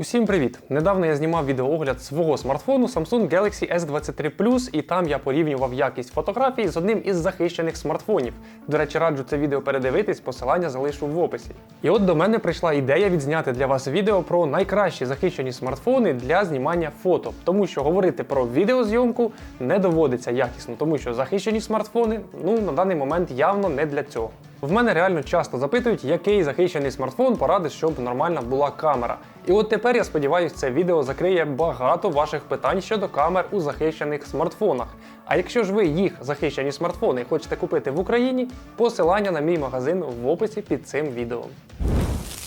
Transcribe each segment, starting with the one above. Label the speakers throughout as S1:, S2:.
S1: Усім привіт! Недавно я знімав відеоогляд свого смартфону Samsung Galaxy S23 Plus, і там я порівнював якість фотографій з одним із захищених смартфонів. До речі, раджу це відео передивитись, посилання залишу в описі. І от до мене прийшла ідея відзняти для вас відео про найкращі захищені смартфони для знімання фото, тому що говорити про відеозйомку не доводиться якісно, тому що захищені смартфони ну на даний момент явно не для цього. В мене реально часто запитують, який захищений смартфон порадить, щоб нормальна була камера. І от тепер я сподіваюся, це відео закриє багато ваших питань щодо камер у захищених смартфонах. А якщо ж ви їх захищені смартфони хочете купити в Україні, посилання на мій магазин в описі під цим відео.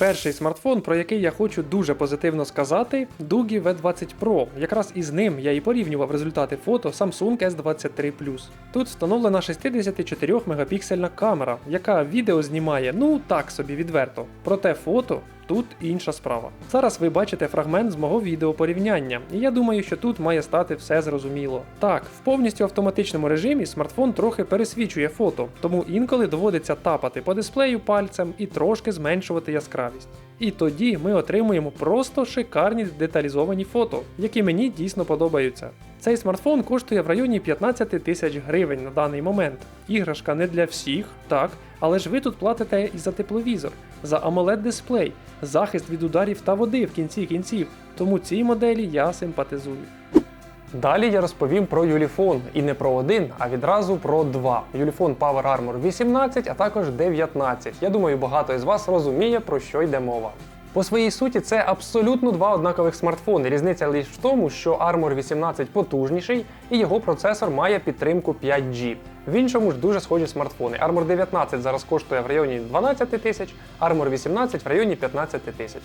S1: Перший смартфон, про який я хочу дуже позитивно сказати, Doogee V20 Pro. Якраз із ним я і порівнював результати фото Samsung S23 Plus. Тут встановлена 64 мегапіксельна камера, яка відео знімає, ну так собі відверто. Проте фото. Тут інша справа. Зараз ви бачите фрагмент з мого відео порівняння, і я думаю, що тут має стати все зрозуміло. Так, в повністю автоматичному режимі смартфон трохи пересвічує фото, тому інколи доводиться тапати по дисплею пальцем і трошки зменшувати яскравість. І тоді ми отримуємо просто шикарні деталізовані фото, які мені дійсно подобаються. Цей смартфон коштує в районі 15 тисяч гривень на даний момент. Іграшка не для всіх, так, але ж ви тут платите і за тепловізор, за amoled дисплей, захист від ударів та води в кінці кінців, тому цій моделі я симпатизую. Далі я розповім про Юліфон і не про один, а відразу про два. Юліфон Power Armor 18, а також 19. Я думаю, багато із вас розуміє, про що йде мова. По своїй суті, це абсолютно два однакових смартфони. Різниця лише в тому, що Armor 18 потужніший і його процесор має підтримку 5G. В іншому ж дуже схожі смартфони. Armor 19 зараз коштує в районі 12 тисяч, Armor 18 в районі 15 тисяч.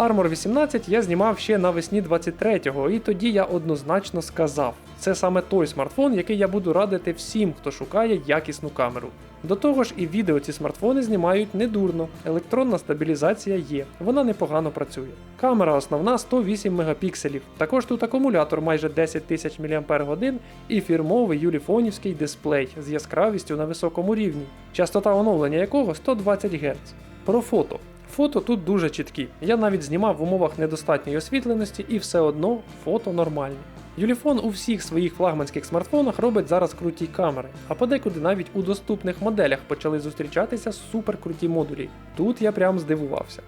S1: Armor 18 я знімав ще навесні 23-го, і тоді я однозначно сказав: це саме той смартфон, який я буду радити всім, хто шукає якісну камеру. До того ж, і відео ці смартфони знімають недурно. Електронна стабілізація є, вона непогано працює. Камера основна 108 мегапікселів. Також тут акумулятор майже 10 тисяч мАч і фірмовий юліфонівський дисплей з яскравістю на високому рівні, частота оновлення якого 120 Гц. Про фото. Фото тут дуже чіткі. Я навіть знімав в умовах недостатньої освітленості і все одно фото нормальні. Юліфон у всіх своїх флагманських смартфонах робить зараз круті камери, а подекуди навіть у доступних моделях почали зустрічатися суперкруті модулі. Тут я прям здивувався.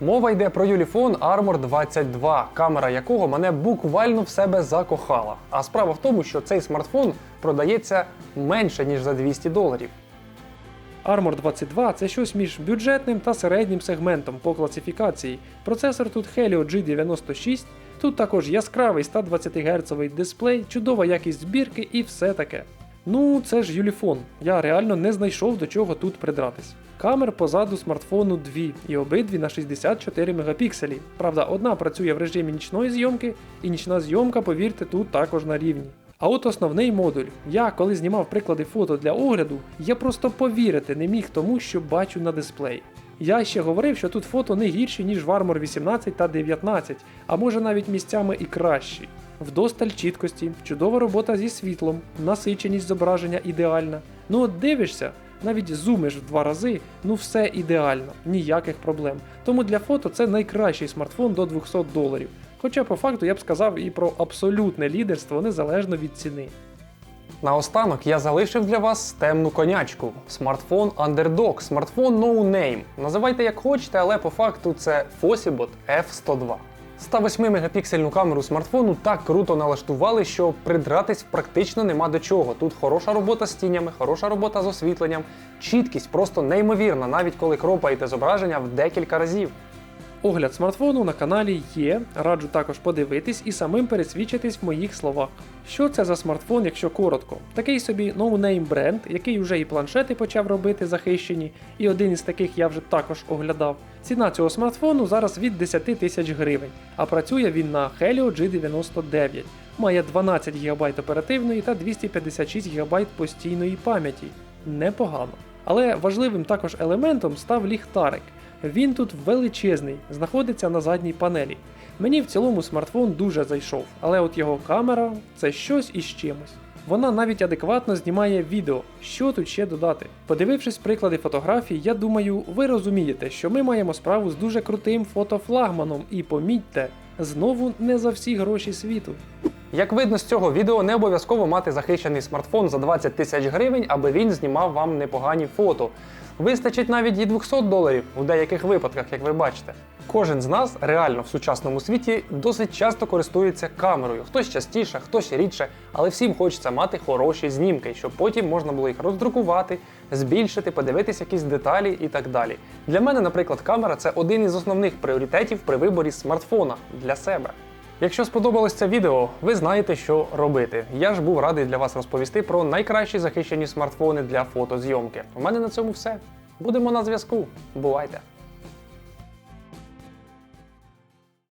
S1: Мова йде про Юліфон Armor 22, камера якого мене буквально в себе закохала. А справа в тому, що цей смартфон продається менше ніж за 200 доларів. Armor 22 це щось між бюджетним та середнім сегментом по класифікації. Процесор тут Helio G96, тут також яскравий 120 Гц дисплей, чудова якість збірки і все таке. Ну, це ж Юліфон. Я реально не знайшов до чого тут придратись. Камер позаду смартфону дві, і обидві на 64 мегапікселі. Правда, одна працює в режимі нічної зйомки, і нічна зйомка, повірте, тут також на рівні. А от основний модуль. Я, коли знімав приклади фото для огляду, я просто повірити не міг тому, що бачу на дисплеї. Я ще говорив, що тут фото не гірші, ніж в Armor 18 та 19, а може навіть місцями і кращі. Вдосталь чіткості, чудова робота зі світлом, насиченість зображення ідеальна. Ну от дивишся, навіть зумиш в два рази, ну все ідеально, ніяких проблем. Тому для фото це найкращий смартфон до 200 доларів. Хоча по факту я б сказав і про абсолютне лідерство незалежно від ціни. Наостанок я залишив для вас темну конячку. Смартфон Underdog, смартфон No Name. Називайте як хочете, але по факту це Fosibot F102. 108 мегапіксельну камеру смартфону так круто налаштували, що придратись практично нема до чого. Тут хороша робота з тінями, хороша робота з освітленням, чіткість просто неймовірна, навіть коли кропаєте зображення в декілька разів. Огляд смартфону на каналі є, раджу також подивитись і самим пересвідчитись в моїх словах. Що це за смартфон, якщо коротко? Такий собі no-name бренд, який вже і планшети почав робити захищені, і один із таких я вже також оглядав. Ціна цього смартфону зараз від 10 тисяч гривень, а працює він на Helio G99. Має 12 ГБ оперативної та 256 ГБ постійної пам'яті. Непогано. Але важливим також елементом став ліхтарик. Він тут величезний, знаходиться на задній панелі. Мені в цілому смартфон дуже зайшов, але от його камера це щось із чимось.
S2: Вона навіть адекватно знімає відео. Що тут ще додати? Подивившись приклади фотографій, я думаю, ви розумієте, що ми маємо справу з дуже крутим фотофлагманом, і помітьте, знову не за всі гроші світу. Як видно з цього відео, не обов'язково мати захищений смартфон за 20 тисяч гривень, аби він знімав вам непогані фото. Вистачить навіть і 200 доларів у деяких випадках, як ви бачите. Кожен з нас реально в сучасному світі досить часто користується камерою. Хтось частіше, хтось рідше, але всім хочеться мати хороші знімки, щоб потім можна було їх роздрукувати, збільшити, подивитися якісь деталі і так далі. Для мене, наприклад, камера це один із основних пріоритетів при виборі смартфона для себе. Якщо сподобалось це відео, ви знаєте, що робити. Я ж був радий для вас розповісти про найкращі захищені смартфони для фотозйомки. У мене на цьому все. Будемо на зв'язку. Бувайте!